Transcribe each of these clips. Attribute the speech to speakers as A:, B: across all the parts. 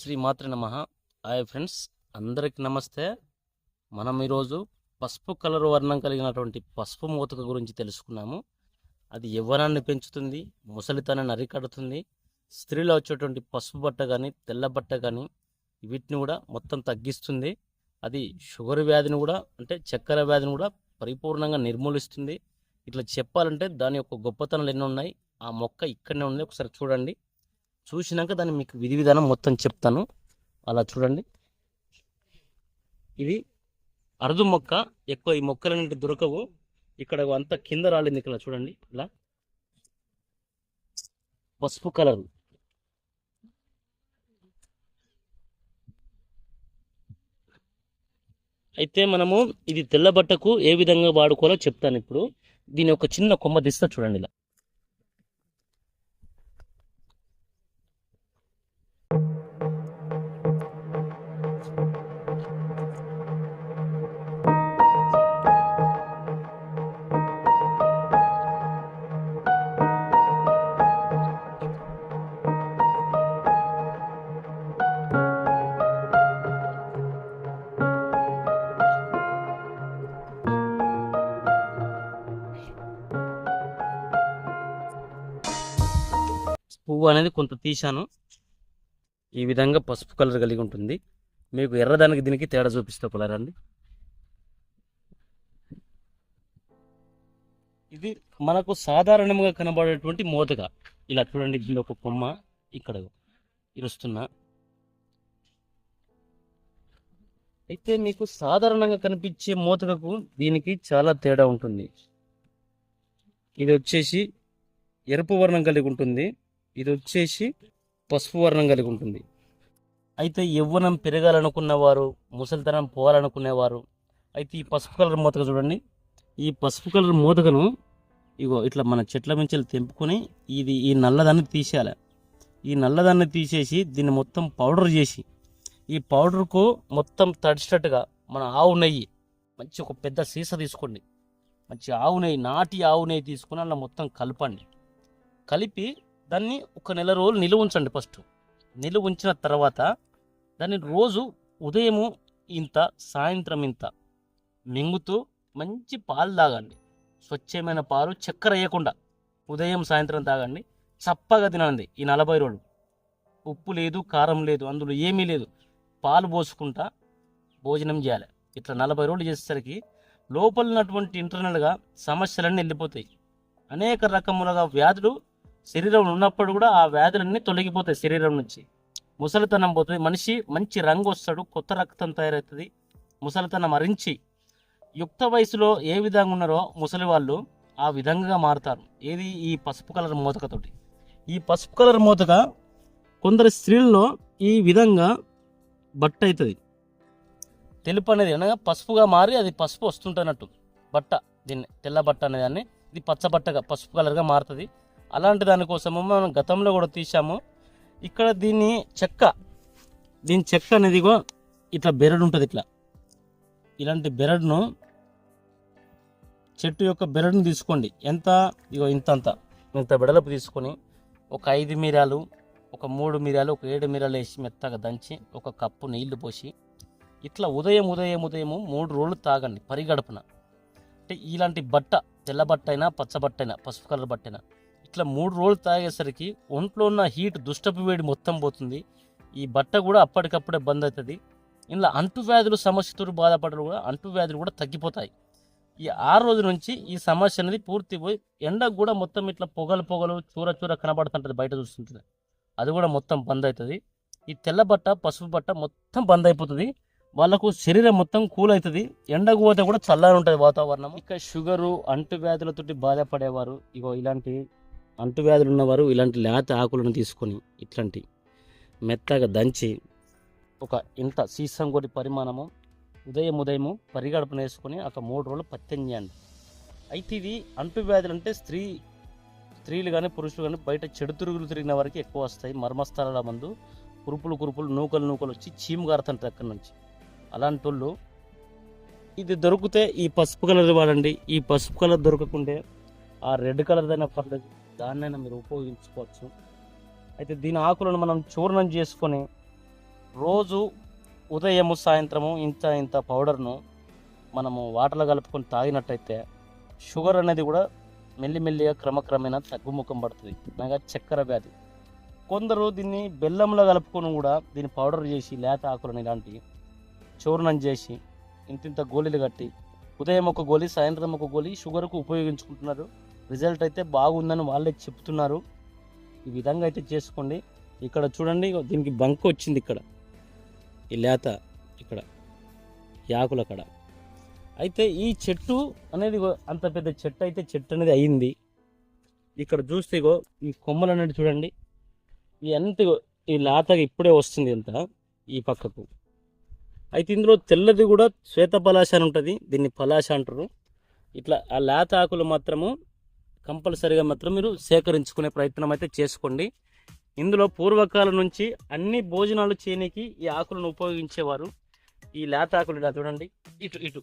A: శ్రీ మాతృ నమ. Hi friends అందరికి నమస్తే. మనం ఈరోజు పసుపు కలర్ వర్ణం కలిగినటువంటి పసుపు మూతక గురించి తెలుసుకున్నాము. అది యవ్వనాన్ని పెంచుతుంది ముసలితనాన్ని అరికడుతుంది స్త్రీలో వచ్చేటువంటి పసుపు బట్ట కానీ తెల్ల బట్ట కానీ వీటిని కూడా మొత్తం తగ్గిస్తుంది. అది షుగర్ వ్యాధిని కూడా అంటే చక్కెర వ్యాధిని కూడా పరిపూర్ణంగా నిర్మూలిస్తుంది. ఇట్లా చెప్పాలంటే దాని యొక్క గొప్పతనాలు ఎన్ని ఉన్నాయి. ఆ మొక్క ఇక్కడనే ఉంది. ఒకసారి చూడండి. చూసినాక దాన్ని మీకు విధి విధానం మొత్తం చెప్తాను. అలా చూడండి. ఇది అరుదు మొక్క. ఎక్కువ ఈ మొక్కల దొరకవు. ఇక్కడ అంతా కింద రాలింది ఇక్కడ చూడండి. ఇలా. పసుపు కలర్. అయితే మనము ఇది తెల్లబట్టకు ఏ విధంగా వాడుకోవాలో చెప్తాను ఇప్పుడు. దీని ఒక చిన్న కొమ్మ దిస్తా చూడండి ఇలా. పువ్వు అనేది కొంత తీశాను. ఈ విధంగా పసుపు కలర్ కలిగి ఉంటుంది. మీకు ఎర్రదానికి దీనికి తేడా చూపిస్తే పొలారండి ఇది మనకు సాధారణంగా కనబడేటువంటి మోతగా ఇలా చూడండి దీని ఒక కొమ్మ ఇక్కడ ఇరుస్తున్నా. అయితే మీకు సాధారణంగా కనిపించే మోతకకు దీనికి చాలా తేడా ఉంటుంది. ఇది వచ్చేసి ఎరుపు వర్ణం కలిగి ఉంటుంది. ఇది వచ్చేసి పసుపు వర్ణం కలిగి ఉంటుంది అయితే యవ్వనం పెరగాలనుకున్నవారు ముసలితనం పోవాలనుకునేవారు అయితే ఈ పసుపు కలర్ మూతక చూడండి. ఈ పసుపు కలర్ మూతకను ఇగో ఇట్లా మన చెట్ల మించెలు తెంపుకొని ఇది ఈ నల్లదాన్ని తీసేయాలి. ఈ నల్లదాన్ని తీసేసి దీన్ని మొత్తం పౌడర్ చేసి ఈ పౌడర్కు మొత్తం తడిచేటట్టుగా మన ఆవు నెయ్యి మంచి ఒక పెద్ద సీస తీసుకోండి. మంచి ఆవు నెయ్యి నాటి ఆవు నెయ్యి తీసుకుని అలా మొత్తం కలపండి. కలిపి దాన్ని ఒక నెల రోజులు నిలువ ఉంచండి ఫస్ట్. నిలువ ఉంచిన తర్వాత దాన్ని రోజు ఉదయము ఇంత సాయంత్రం ఇంత మింగుతూ మంచి పాలు తాగండి. స్వచ్ఛమైన పాలు చక్కెర వేయకుండా ఉదయం సాయంత్రం తాగండి. చప్పగా తినండి ఈ నలభై రోజులు. ఉప్పు లేదు కారం లేదు అందులో ఏమీ లేదు. పాలు పోసుకుంటా భోజనం చేయాలి. ఇట్లా నలభై రోజులు చేసేసరికి లోపల ఉన్నటువంటి ఇంటర్నల్గా సమస్యలన్నీ వెళ్ళిపోతాయి. అనేక రకములుగా వ్యాధులు శరీరం ఉన్నప్పుడు కూడా ఆ వ్యాధులన్నీ తొలగిపోతాయి శరీరం నుంచి. ముసలితనం పోతుంది. మనిషి మంచి రంగు వస్తాడు కొత్త రక్తం తయారవుతుంది. ముసలితనం అరించి యుక్త వయసులో ఏ విధంగా ఉన్నారో ముసలి వాళ్ళు ఆ విధంగా మారుతారు. ఏది? ఈ పసుపు కలర్ మూతకతోటి ఈ పసుపు కలర్ మూతక కొందరు స్త్రీల్లో ఈ విధంగా బట్ట అవుతుంది. తెలుపు అనేది అనగా పసుపుగా మారి అది పసుపు వస్తుంటున్నట్టు. బట్ట దీన్ని తెల్ల బట్ట అనే దాన్ని. ఇది పచ్చబట్టగా పసుపు కలర్గా మారుతుంది. అలాంటి దానికోసము మనం గతంలో కూడా తీసాము ఇక్కడ దీన్ని చెక్క దీని చెక్క అనేది ఇగో ఇట్లా బెరడు ఉంటుంది ఇట్లా. ఇలాంటి బెరడును చెట్టు యొక్క బెరడును తీసుకోండి. ఎంత? ఇగో ఇంతంత. ఇంత బెడలపు తీసుకొని ఒక ఐదు మిరాలు ఒక మూడు మిరాలు ఒక ఏడు మిరాలు వేసి మెత్తగా దంచి ఒక కప్పు నీళ్ళు పోసి ఇట్లా ఉదయం ఉదయం ఉదయం మూడు రోజులు తాగండి పరిగడపన. అంటే ఇలాంటి బట్ట తెల్ల బట్ట అయినా పచ్చ బట్ట అయినా పసుపు కలర్ బట్ట అయినా ఇట్లా మూడు రోజులు తాగేసరికి ఒంట్లో ఉన్న హీట్ దుష్టపు వేడి మొత్తం పోతుంది. ఈ బట్ట కూడా అప్పటికప్పుడే బంద్ అవుతుంది. ఇలా అంటువ్యాధులు సమస్యతో బాధపడరు కూడా అంటువ్యాధులు కూడా తగ్గిపోతాయి. ఈ ఆరు రోజుల నుంచి ఈ సమస్య అనేది పూర్తి పోయి ఎండకు కూడా మొత్తం ఇట్లా పొగలు పొగలు చూర చూర కనబడుతుంటుంది బయట చూస్తుంటుంది అది కూడా మొత్తం బంద్ అవుతుంది. ఈ తెల్ల బట్ట పసుపు బట్ట మొత్తం బంద్ అయిపోతుంది. వాళ్ళకు శరీరం మొత్తం కూల్ అవుతుంది. ఎండకు పోతే కూడా చల్లగా ఉంటుంది వాతావరణం. ఇక షుగరు అంటువ్యాధులతోటి బాధపడేవారు ఇగో ఇలాంటి అంటువ్యాధులు ఉన్నవారు ఇలాంటి లేత ఆకులను తీసుకొని ఇట్లాంటి మెత్తగా దంచి ఒక ఇంత సీసం కొడి పరిమాణము ఉదయం ఉదయము పరిగడపన వేసుకొని ఒక మూడు రోజులు పత్యం చేయండి అయితే ఇది అంటువ్యాధులు అంటే స్త్రీ స్త్రీలు కానీ పురుషులు కానీ బయట చెడు తిరుగులు తిరిగిన వారికి ఎక్కువ వస్తాయి. మర్మస్థలాల మందు కురుపులు కురుపులు నూకలు నూకలు వచ్చి చీము గారుతుంటాయి అక్కడి నుంచి. అలాంటి వాళ్ళు ఇది దొరికితే ఈ పసుపు కలర్ వాడండి ఈ పసుపు కలర్ దొరకకుంటే ఆ రెడ్ కలర్ అయినా పర్లేదు. దాన్నైనా మీరు ఉపయోగించుకోవచ్చు. అయితే దీని ఆకులను మనం చూర్ణం చేసుకొని రోజు ఉదయము సాయంత్రము ఇంత ఇంత పౌడర్ను మనము వాటర్లో కలుపుకొని తాగినట్టయితే షుగర్ అనేది కూడా మెల్లిమెల్లిగా క్రమక్రమేణా తగ్గుముఖం పడుతుంది. అనగా చక్కెర వ్యాధి. కొందరు దీన్ని బెల్లంలో కలుపుకొని కూడా దీన్ని పౌడర్ చేసి లేత ఆకులను ఇలాంటి చూర్ణం చేసి ఇంతింత గోళీలు కట్టి ఉదయం ఒక గోళీ సాయంత్రం ఒక గోళీ షుగర్కు ఉపయోగించుకుంటున్నారు. రిజల్ట్ అయితే బాగుందని వాళ్ళే చెప్తున్నారు. ఈ విధంగా అయితే చేసుకోండి. ఇక్కడ చూడండి దీనికి బంక్ వచ్చింది ఇక్కడ. ఈ లేత ఇక్కడ ఈ కడ. అయితే ఈ చెట్టు అనేది అంత పెద్ద చెట్టు అయితే చెట్టు అనేది అయింది. ఇక్కడ చూస్తే ఇగో ఈ కొమ్మలు అనేది చూడండి. ఈ ఎంత ఈ లేతగా ఇప్పుడే వస్తుంది అంత ఈ పక్కకు. అయితే ఇందులో తెల్లది కూడా శ్వేత పలాశ అని ఉంటుంది. దీన్ని పలాశ అంటారు. ఇట్లా ఆ లేత ఆకులు మాత్రము కంపల్సరీగా మాత్రం మీరు సేకరించుకునే ప్రయత్నం అయితే చేసుకోండి. ఇందులో పూర్వకాలం నుంచి అన్ని భోజనాలు చేయనీకి ఈ ఆకులను ఉపయోగించేవారు. ఈ లేత ఆకులు ఇలా చూడండి. ఇటు ఇటు.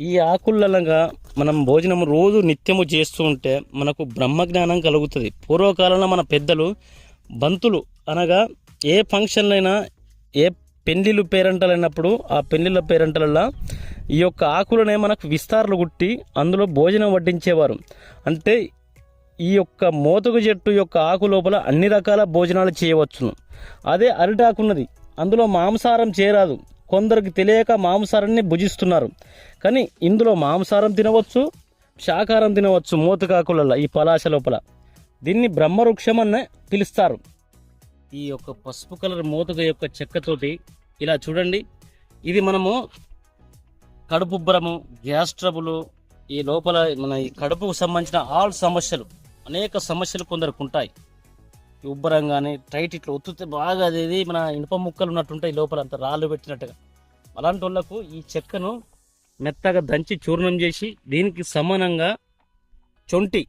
A: ఈ ఆకులగా మనం భోజనం రోజు నిత్యము చేస్తూ ఉంటే మనకు బ్రహ్మజ్ఞానం కలుగుతుంది. పూర్వకాలంలో మన పెద్దలు బంతులు అనగా ఏ ఫంక్షన్లైనా ఏ పెళ్ళిళ్ళు పేరంటలైనప్పుడు ఆ పెళ్ళిళ్ళ పేరంటలలో ఈ యొక్క ఆకులనే మనకు విస్తారాలు గుట్టి అందులో భోజనం వడ్డించేవారు. అంటే ఈ యొక్క మోతుకు చెట్టు యొక్క ఆకు లోపల అన్ని రకాల భోజనాలు చేయవచ్చును. అదే అరిటాకున్నది అందులో మాంసాహారం చేరాదు. కొందరికి తెలియక మాంసారాన్ని భుజిస్తున్నారు. కానీ ఇందులో మాంసారం తినవచ్చు శాకారం తినవచ్చు మోతకాకులలో ఈ పలాశ లోపల. దీన్ని బ్రహ్మవృక్షం అనే పిలుస్తారు. ఈ యొక్క పసుపు కలర్ మూతక యొక్క చెక్కతోటి ఇలా చూడండి. ఇది మనము కడుపుబ్బరము గ్యాస్ ట్రబులు ఈ లోపల మన ఈ కడుపుకు సంబంధించిన ఆల్ సమస్యలు అనేక సమస్యలు కొందరికి ఉంటాయి. ఉబ్బరం కానీ టైట్ ఇట్లా ఒత్తితే బాగా అదేది మన ఇనుప ముక్కలు ఉన్నట్టుంటాయి లోపల అంత రాళ్ళు పెట్టినట్టుగా. అలాంటి వాళ్ళకు ఈ చెక్కను మెత్తగా దంచి చూర్ణం చేసి దీనికి సమానంగా చొంటి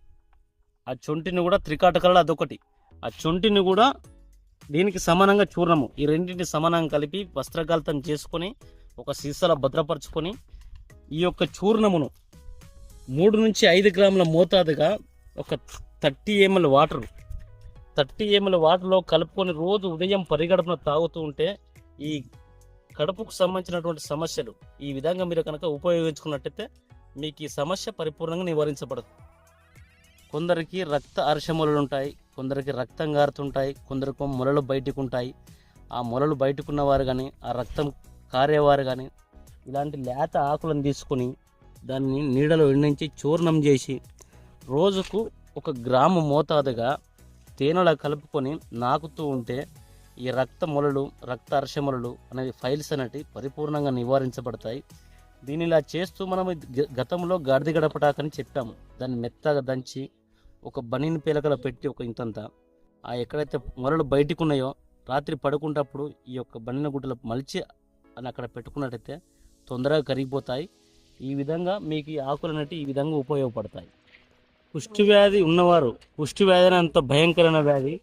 A: ఆ చొంటిని కూడా త్రికాటకల్లో అదొకటి. ఆ చొంటిని కూడా దీనికి సమానంగా చూర్ణము ఈ రెండింటిని సమానంగా కలిపి వస్త్రకాలితం చేసుకొని ఒక సీసాలో భద్రపరచుకొని ఈ యొక్క చూర్ణమును మూడు నుంచి ఐదు గ్రాముల మోతాదుగా ఒక thirty ML water thirty ML వాటర్లో కలుపుకొని రోజు ఉదయం పరిగడపన తాగుతూ ఉంటే ఈ కడుపుకు సంబంధించినటువంటి సమస్యలు ఈ విధంగా మీరు కనుక ఉపయోగించుకున్నట్టయితే మీకు ఈ సమస్య పరిపూర్ణంగా నివారించబడదు. కొందరికి రక్త అర్షములు ఉంటాయి కొందరికి రక్తం గారుతుంటాయి కొందరికి మొలలు బయటకు ఉంటాయి ఆ మొలలు బయటకున్న వారు కానీ ఆ రక్తం కారేవారు కానీ ఇలాంటి లేత ఆకులను తీసుకొని దాన్ని నీడలో ఎండించి చూర్ణం చేసి రోజుకు ఒక గ్రాము మోతాదుగా తేనెలా కలుపుకొని నాకుతూ ఉంటే ఈ రక్త మొలలు రక్త అర్షమొలలు అనేవి ఫైల్స్ అనేవి పరిపూర్ణంగా నివారించబడతాయి. దీన్ని ఇలా చేస్తూ మనం గ- గతంలో గాడిద గడపటాకని చెప్పాము. దాన్ని మెత్తగా దంచి ఒక బనీన్ పీలకలో పెట్టి ఒక ఇంతంత. ఆ ఎక్కడైతే మొరలు బయటికి ఉన్నాయో రాత్రి పడుకుంటప్పుడు ఈ యొక్క బనిన గుడ్డలు మలిచి అని అక్కడ పెట్టుకున్నట్టయితే తొందరగా కరిగిపోతాయి. ఈ విధంగా మీకు ఈ ఆకులు అనేవి ఈ విధంగా ఉపయోగపడతాయి. కుష్టి వ్యాధి ఉన్నవారు కుష్టి వ్యాధి అనే అంత భయంకరమైన వ్యాధి.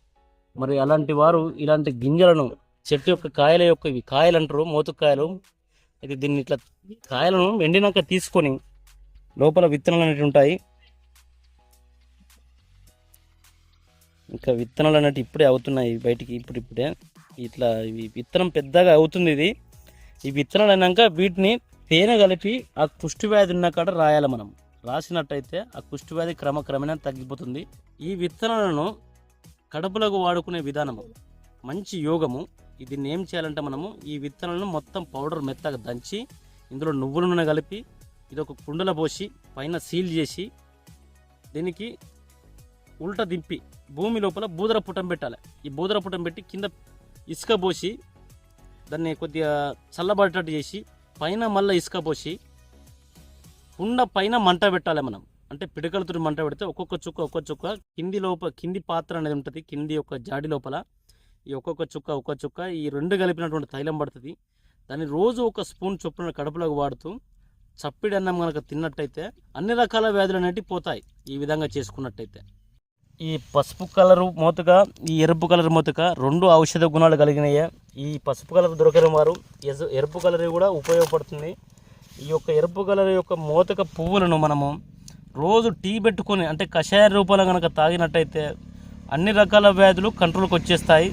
A: మరి అలాంటి వారు ఇలాంటి గింజలను చెట్టు యొక్క కాయల యొక్క ఇవి కాయలు అంటారు మోతుకాయలు. అయితే దీన్ని ఇట్లా కాయలను ఎండినాక తీసుకొని లోపల విత్తనాలు అనేవి ఉంటాయి. ఇంకా విత్తనాలు అనేవి ఇప్పుడే అవుతున్నాయి బయటికి ఇప్పుడు ఇప్పుడే. ఇట్లా ఇవి విత్తనం పెద్దగా అవుతుంది ఇది. ఈ విత్తనాలు అయినాక వీటిని తేనె కలిపి ఆ కుష్టి వ్యాధి ఉన్న కాడ రాయాలి మనం. రాసినట్టయితే ఆ కుష్టి వ్యాధి క్రమక్రమేణా తగ్గిపోతుంది. ఈ విత్తనాలను కడుపులకు వాడుకునే విధానము మంచి యోగము దీన్ని ఏం చేయాలంటే మనము ఈ విత్తనాలను మొత్తం పౌడర్ మెత్తగా దంచి ఇందులో నువ్వుల నూనె కలిపి ఇది ఒక కుండలో పోసి పైన సీల్ చేసి దీనికి ఉల్ట దింపి భూమి లోపల బూదర పుటం పెట్టాలి. ఈ బూదర పుటం పెట్టి కింద ఇసుక పోసి దాన్ని కొద్దిగా చల్లబడేటట్టు చేసి పైన మళ్ళీ ఇసుక పోసి కుండ పైన మంట పెట్టాలి మనం. అంటే పిడకలతో మంట పెడితే ఒక్కొక్క చుక్క ఒక్కొక్క చుక్క కింది లోపల కింది పాత్ర అనేది ఉంటుంది. కింది యొక్క జాడి లోపల ఈ ఒక్కొక్క చుక్క ఒక్కొక్క చుక్క ఈ రెండు కలిపినటువంటి తైలం పడుతుంది. దాన్ని రోజు ఒక స్పూన్ చొప్పున కడుపులోకి వాడుతూ చప్పిడి అన్నం కనుక తిన్నట్టయితే అన్ని రకాల వ్యాధులు అనేటివి పోతాయి ఈ విధంగా చేసుకున్నట్టయితే. ఈ పసుపు కలరు మూతక ఈ ఎరుపు కలర్ మూతక రెండు ఔషధ గుణాలు కలిగినాయి. ఈ పసుపు కలర్ దొరకని వారు ఎరుపు కలర్ కూడా ఉపయోగపడుతుంది. ఈ యొక్క ఎరుపు కలర్ యొక్క మూతక పువ్వులను మనము రోజు టీ పెట్టుకొని అంటే కషాయ రూపంలో కనుక తాగినట్టయితే అన్ని రకాల వ్యాధులు కంట్రోల్కి వచ్చేస్తాయి.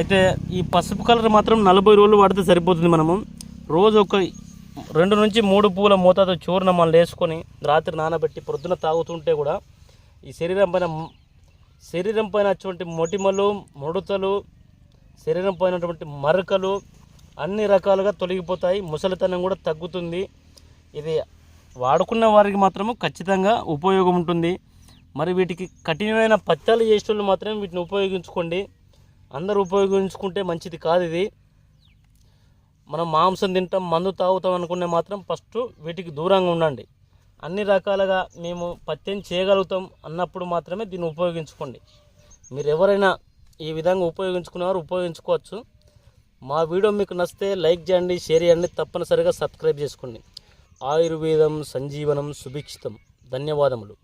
A: అయితే ఈ పసుపు కలర్ మాత్రం నలభై రోజులు వాడితే సరిపోతుంది మనము. రోజు ఒక రెండు నుంచి మూడు పూల మోతాదు చూర్ణ మనం వేసుకొని రాత్రి నానబెట్టి ప్రొద్దున తాగుతుంటే కూడా ఈ శరీరం పైన శరీరం పైన అటువంటి మొటిమలు ముడతలు శరీరం పైనటువంటి మరకలు అన్ని రకాలుగా తొలగిపోతాయి. ముసలితనం కూడా తగ్గుతుంది. ఇది వాడుకున్న వారికి మాత్రము ఖచ్చితంగా ఉపయోగం ఉంటుంది. మరి వీటికి కఠినమైన పత్యాలు చేసే వాళ్ళు మాత్రమే వీటిని ఉపయోగించుకోండి. అందరూ ఉపయోగించుకుంటే మంచిది కాదు ఇది. మనం మాంసం తింటాం మందు తాగుతాం అనుకునే మాత్రం ఫస్ట్ వీటికి దూరంగా ఉండండి. అన్ని రకాలుగా మేము పత్యం చేయగలుగుతాం అన్నప్పుడు మాత్రమే దీన్ని ఉపయోగించుకోండి. మీరు ఎవరైనా ఈ విధంగా ఉపయోగించుకునేవారు ఉపయోగించుకోవచ్చు. మా వీడియో మీకు నచ్చితే లైక్ చేయండి షేర్ చేయండి తప్పనిసరిగా సబ్స్క్రైబ్ చేసుకోండి. ఆయుర్వేదం సంజీవనం సుభిక్షితం. ధన్యవాదములు.